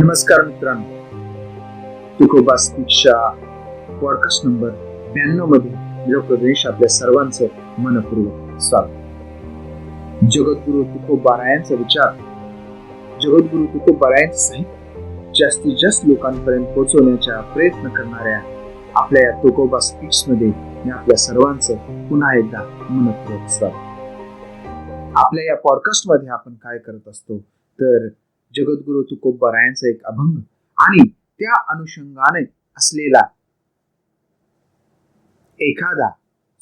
नमस्कार मित्रांनो. तुकोबा स्पीकच्या पॉडकास्ट नंबर ब्याण्णवमध्ये लोकदेश आपल्या सर्वांचं मनपूर्वक स्वागत. जगद्गुरु तुकोबारायांचा विचार जगद्गुरु तुकोबारायांचं साहित्य जास्तीत जास्त लोकांपर्यंत पोहोचवण्याचा प्रयत्न करणाऱ्या आपल्या या तुकोबा स्पीक्समध्ये मी आपल्या सर्वांचं पुन्हा एकदा मनपूर्वक स्वागत. आपल्या या पॉडकास्टमध्ये आपण काय करत असतो तर जगद्गुरु तुकोबारायांचा एक अभंग आणि त्या अनुषंगाने असलेला एखादा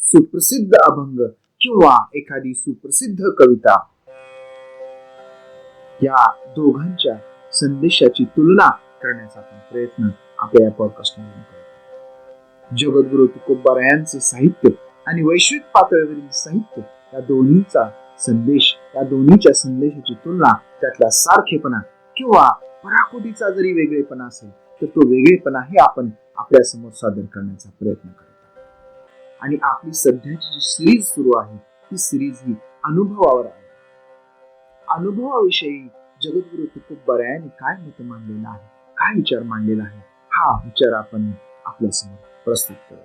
सुप्रसिद्ध अभंग किंवा एखादी सुप्रसिद्ध कविता या दोघांच्या संदेशाची तुलना करण्याचा आपण प्रयत्न आपल्या या पॉडकास्टमधून करतो जगद्गुरु तुकोबारायांचं साहित्य आणि वैश्विक पातळीवरील साहित्य या दोन्हीचा संदेश या दोन्हीच्या संदेशाची तुलना त्यातला सारखेपणा किंवा पराकोटीचा जरी वेगळेपणा असेल तर तो वेगळेपणा हे आपण आपल्यासमोर सादर करण्याचा प्रयत्न करत. आणि आपली सध्याची जी सिरीज सुरू आहे ती सिरीज ही अनुभवावर आहे. अनुभवाविषयी जगद्गुरु तुकोबारायांनी काय मत मांडलेलं आहे काय विचार मांडलेला आहे हा विचार आपण आपल्यासमोर प्रस्तुत करत.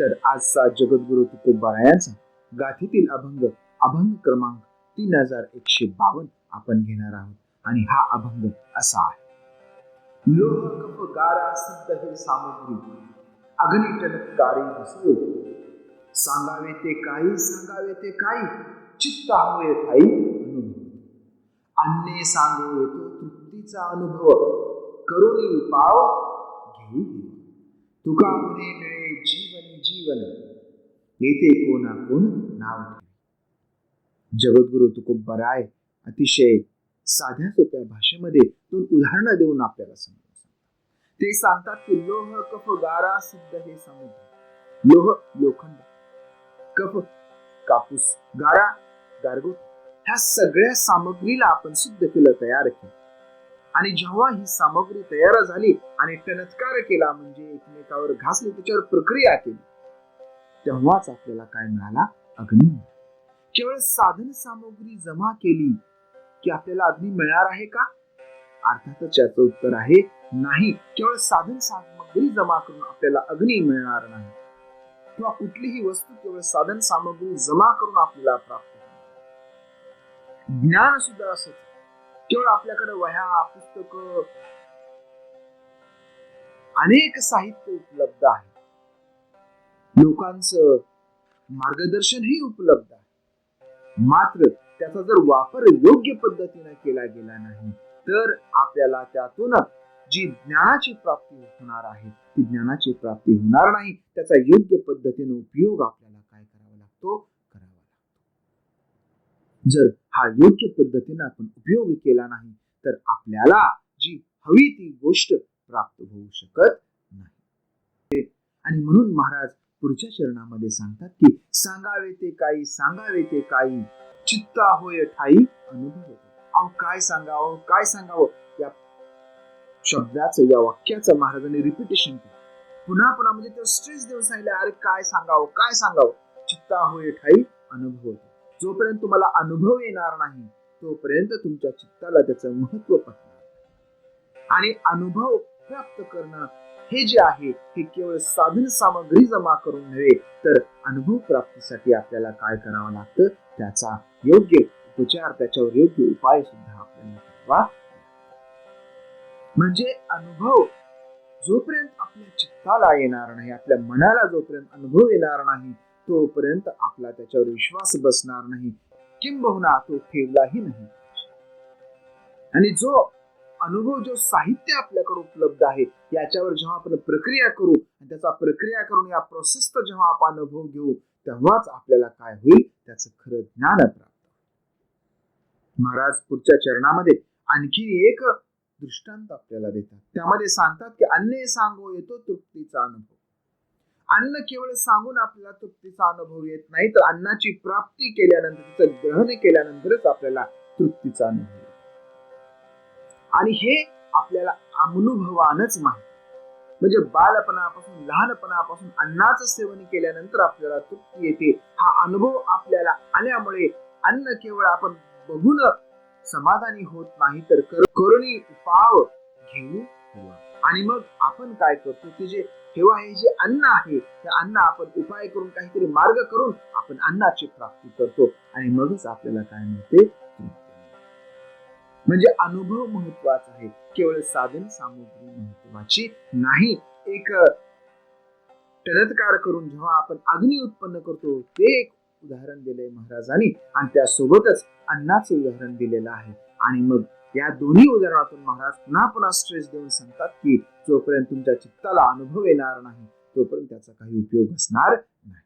तर आजचा जगद्गुरु तुकोबारायांचा गाथेतील अभंग अभंग क्रमांक तीन हजार एकशे बावन्न आपण घेणार आहोत. आणि हा अभंग असा आहे. लोह कप गारा सिद्ध हे सामग्री अग्नी टनत्कारी दिसले सांगावे ते काही सांगावे ते काही. चित्त हवे ठाई अनुभव. अन्ने सांगू येतो तृप्तीचा अनुभव. करुणी पाव घेऊ तुका म्हणे मिळे जीवन जीवन. येते कोणा कोण नाव जगद्गुरु तुकोबराय अतिशय साध्या सोप्या भाषेमध्ये दोन उदाहरणं देऊन आपल्याला समजून सांगतात ते सांगतात की लोह कफ गारा सिद्ध हे समुद्र. लोह लोखंड. कफ कापूस. गारा गारगोट ह्या सगळ्या सामग्रीला आपण सिद्ध केलं तयार केलं. आणि जेव्हा ही सामग्री तयार झाली आणि टनत्कार केला म्हणजे एकमेकावर घासली त्याच्यावर प्रक्रिया केली तेव्हाच आपल्याला काय मिळाला? अग्नी केवळ साधन सामग्री जमा केली की आपल्याला अग्नी मिळणार आहे का? अर्थातच याचं उत्तर आहे नाही. केवळ साधन सामग्री जमा करून आपल्याला अग्नी मिळणार नाही. किंवा कुठलीही वस्तू केवळ साधन सामग्री जमा करून आपल्याला प्राप्त ज्ञान सुद्धा असत केवळ आपल्याकडे वह्या पुस्तक अनेक साहित्य उपलब्ध आहे. लोकांचं मार्गदर्शनही उपलब्ध आहे. मात्र त्याचा जर वापर योग्य पद्धतीने केला गेला नाही तर आपल्याला त्यातून जी ज्ञानाची प्राप्ती होणार आहे ती ज्ञानाची प्राप्ती होणार नाही. त्याचा योग्य पद्धतीने उपयोग आपल्याला काय करावा लागतो? करावा लागतो. जर हा योग्य पद्धतीने आपण उपयोग केला नाही तर आपल्याला जी हवी ती गोष्ट प्राप्त होऊ शकत नाही. आणि म्हणून महाराज पुढच्या चरणामध्ये सांगतात की सांगावे ते काही सांगावे ते काही. चित्ता होय ठाई अनुभव अहो काय सांगावं काय सांगावं? या शब्दाचं या वाक्याचं महाराजांनी रिपिटेशन केलं. पुन्हा पुन्हा म्हणजे तो स्ट्रेस देऊन सांगितलं अरे काय सांगावं काय सांगावं? चित्ता होय ठाई अनुभव जोपर्यंत तुम्हाला अनुभव येणार नाही तोपर्यंत तुमच्या चित्ताला त्याचं महत्त्व पटणार आणि अनुभव प्राप्त करणं हे जे आहे हे केवळ साधन सामग्री जमा करून नव्हे तर अनुभव प्राप्तीसाठी आपल्याला काय करावं लागतं? त्याचा योग्य उपचार त्याच्यावर योग्य उपाय सुद्धा आपल्याला करावा म्हणजे अनुभव जोपर्यंत आपल्या चित्ताला येणार नाही आपल्या मनाला जोपर्यंत अनुभव येणार नाही तोपर्यंत आपला त्याच्यावर विश्वास बसणार नाही किंबहुना तो ठेवलाही नाही. आणि जो अनुभव जो साहित्य आपल्याकडे उपलब्ध आहे याच्यावर जेव्हा आपण प्रक्रिया करू आणि त्याचा प्रक्रिया करून या प्रोसेसचा जेव्हा आपण अनुभव घेऊ तेव्हाच आपल्याला काय होईल? त्याचं खरं ज्ञान प्राप्त महाराज पुढच्या चरणामध्ये आणखी एक दृष्टांत आपल्याला देतात. त्यामध्ये सांगतात की अन्न सांगो येतो तृप्तीचा अनुभव. अन्न केवळ सांगून आपल्याला तृप्तीचा अनुभव येत नाही तर अन्नाची प्राप्ती केल्यानंतर तिचं ग्रहण केल्यानंतरच आपल्याला तृप्तीचा अनुभव आणि हे आपल्याला अनुभवानच माहिती. म्हणजे बालपणापासून लहानपणापासून अन्नाचं सेवन केल्यानंतर आपल्याला तृप्ती येते. हा अनुभव आपल्याला आल्यामुळे अन्न केवळ आपण बघून समाधानी होत नाही तर करुणी उपाव घेऊ आणि मग आपण काय करतो की जे ठेवा हे जे अन्न आहे ते अन्न आपण उपाय करून काहीतरी मार्ग करून आपण अन्नाची प्राप्ती करतो. आणि मगच आपल्याला काय मिळते? म्हणजे अनुभव महत्त्वाचा आहे. केवळ साधन सामुग्री महत्वाची नाही. एक तरत्कार करून जेव्हा आपण अग्नी उत्पन्न करतो ते एक उदाहरण दिलंय महाराजांनी आणि त्यासोबतच अन्नाचं उदाहरण दिलेलं आहे. आणि मग या दोन्ही उदाहरणातून महाराज पुन्हा पुन्हा स्ट्रेस देऊन सांगतात की जोपर्यंत तुमच्या चित्ताला अनुभव येणार नाही तोपर्यंत त्याचा काही उपयोग असणार नाही.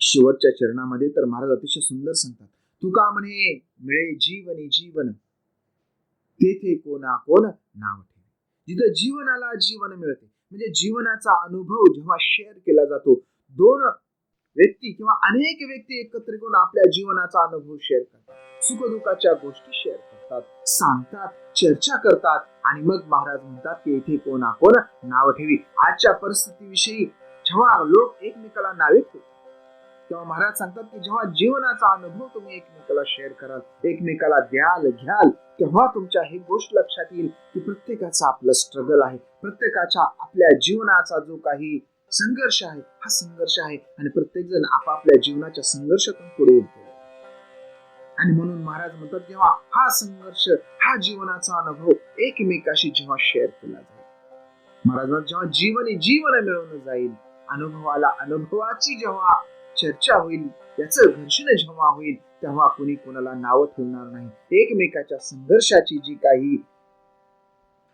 शेवटच्या चरणामध्ये तर महाराज अतिशय सुंदर सांगतात. तुका म्हणे मिळे जीवनी जीवन. तेथे कोणा कोण नाव ठेवे. जिथं जीवनाला जीवन मिळते म्हणजे जीवनाचा अनुभव जेव्हा शेअर केला जातो दोन व्यक्ती किंवा अनेक व्यक्ती एकत्र करून आपल्या जीवनाचा अनुभव शेअर करतात. सुखदुःखाच्या गोष्टी शेअर करतात सांगतात चर्चा करतात आणि मग महाराज म्हणतात की येथे कोणा कोण नाव ठेवी. आजच्या परिस्थितीविषयी जेव्हा लोक एकमेकाला नावे ठेवतात तेव्हा महाराज सांगतात की जेव्हा जीवनाचा अनुभव तुम्ही एकमेकाला शेअर कराल एकमेकाला द्याल घ्याल तेव्हा तुमच्या ही गोष्ट लक्षात येईल की प्रत्येकाचा आपलं स्ट्रगल आहे. प्रत्येकाच्या आपल्या जीवनाचा जो काही संघर्ष आहे हा संघर्ष आहे आणि प्रत्येक जण आपापल्या जीवनाच्या संघर्षातून पुढे येतो. आणि म्हणून महाराज म्हणतात जेव्हा हा संघर्ष हा जीवनाचा अनुभव एकमेकाशी जेव्हा शेअर केला जाईल महाराज जेव्हा जीवन जीवन मिळवून जाईल अनुभवाला अनुभवाची जेव्हा चर्चा होईल याचं घर्षण जेव्हा होईल तेव्हा कोणी कोणाला नावं ठेवणार नाही. एकमेकाच्या संघर्षाची जी काही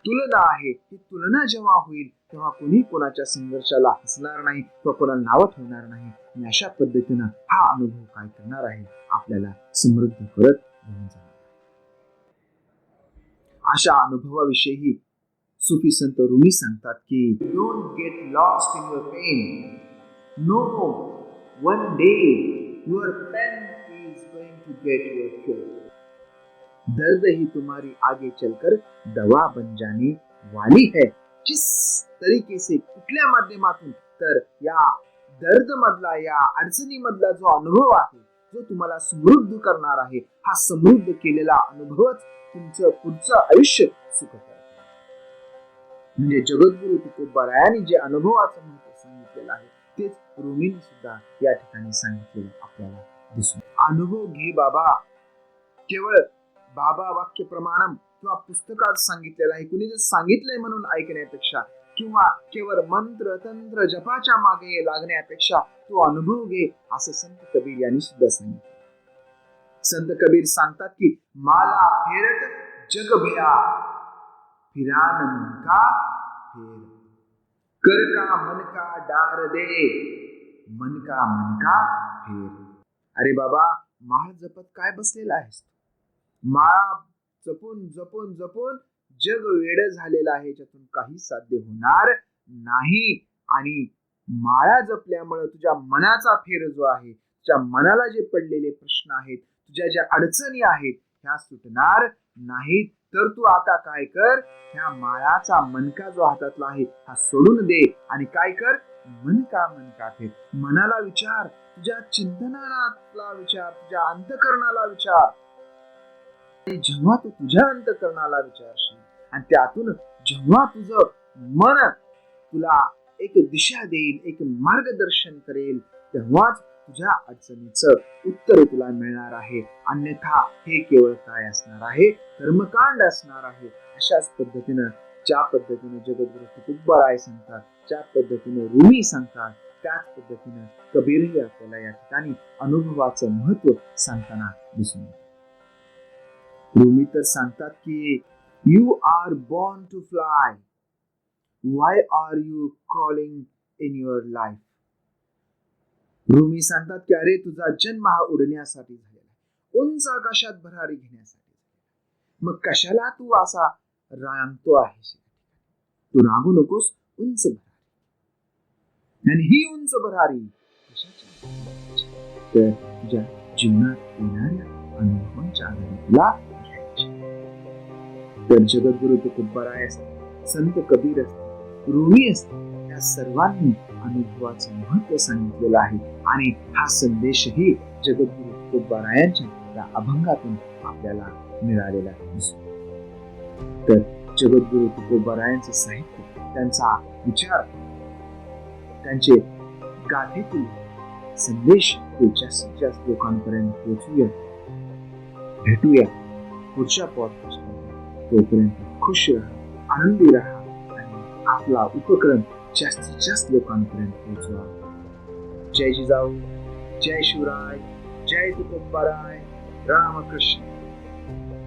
तुलना आहे ती तुलना जेव्हा होईल तेव्हा कोणी कोणाच्या संघर्षाला हसणार नाही किंवा कोणाला नावं ठेवणार नाही. आणि अशा पद्धतीनं हा अनुभव काय करणार आहे आपल्याला समृद्ध करत घेऊन जाणार अशा अनुभवाविषयी सुफी संत रुमी सांगतात की don't get lost in your pain no one day your pen is going to get your cure. दर्द ही तुम्हारी आगे चलकर दवा बन जाने वाली है जिस तरीके से कुठल्या माध्यमातून तर या दर्द मधला या अडचणी मधला जो अनुभव आहे जो तुम्हाला समृद्ध करणार आहे हा समृद्ध केलेला अनुभवच तुमचं पुढचं आयुष्य सुख म्हणजे जगद्गुरु तुकोबारायांनी जे अनुभवाचं महत्त्व सांगितलेलं आहे तेच रुमीने सुद्धा या ठिकाणी सांगितलेलं आपल्याला दिसून अनुभव घे बाबा. केवळ बाबा वाक्य प्रमाणम किंवा पुस्तकात सांगितलेलं आहे. कुणी जर सांगितलंय म्हणून ऐकण्यापेक्षा किंवा केवळ मंत्र तंत्र जपाच्या मागे लागण्यापेक्षा तो अनुभव घे असं संत कबीर यांनी सुद्धा सांगितलं. संत कबीर सांगतात की माला फेरत जग भया फिरान मन का फेर कर का मन का डार दे? मन का मन का फेर. अरे बाबा माळ जपत काय बसलेला आहेस माळा जपून जपून जपून जग वेड झालेलं आहे ज्यातून काही साध्य होणार नाही. आणि माळा जपल्यामुळे तुझ्या मनाचा फेर जो आहे तुझ्या मनाला जे पडलेले प्रश्न आहेत तुझ्या ज्या अडचणी आहेत ह्या सुटणार नाहीत. तर तू आता काय कर? ह्या माळाचा मनका जो हातातला आहे हा सोडून दे. आणि काय कर? मनका मनका फिर मनाला विचार. तुझ्या चिंतनाला विचार. तुझ्या अंतकरणाला विचार. आणि जेव्हा तू तुझ्या अंतकरणाला विचारशील आणि त्यातून जेव्हा तुझं मन तुला एक दिशा देईल एक मार्गदर्शन करेल तेव्हाच तुझ्या अडचणीचं उत्तर तुला मिळणार आहे. अन्यथा हे केवळ काय असणार आहे? कर्मकांड असणार आहे. अशाच पद्धतीनं ज्या पद्धतीने जगद्गुरु तुकुब्बराय सांगतात ज्या पद्धतीने रुमी सांगतात त्याच पद्धतीनं कबीरही आपल्याला या ठिकाणी अनुभवाचं महत्त्व सांगताना दिसून येतं. रुमी तर सांगतात की you are born to fly why are you crawling in your life Rumi सांगतात की अरे तुझा जन्म हा उडण्यासाठी झालेला उंच आकाशात भरारी घेण्यासाठी मग कशाला तू असा रांगतो आहेस तू रांगू नकोस उंच भरारी. आणि ही उंच भरारी तर तुझ्या जीवनात येणाऱ्या अनुभवांच्या आधारितला तर जगद्गुरु तुकोबराय असतात संत कबीर असतात. रूढी असतात त्या सर्वांनी अनुभवाचं महत्त्व सांगितलेलं आहे. आणि हा संदेशही जगद्गुरु तुकोबरायांच्या त्या अभंगातून आपल्याला मिळालेला दिसतो. तर जगद्गुरु तुकोबारायांचं साहित्य त्यांचा विचार त्यांचे गाथेतील संदेश हे जास्तीत जास्त लोकांपर्यंत पोहोचूया भेटूया पुढच्या पॉडकास्ट तोपर्यंत खुश राहा आनंदी राहा. आपला उपक्रम जास्तीत जास्त लोकांपर्यंत पोहोचवा जय जिजाऊ जय शिवराय जय तुकोबाराय रामकृष्ण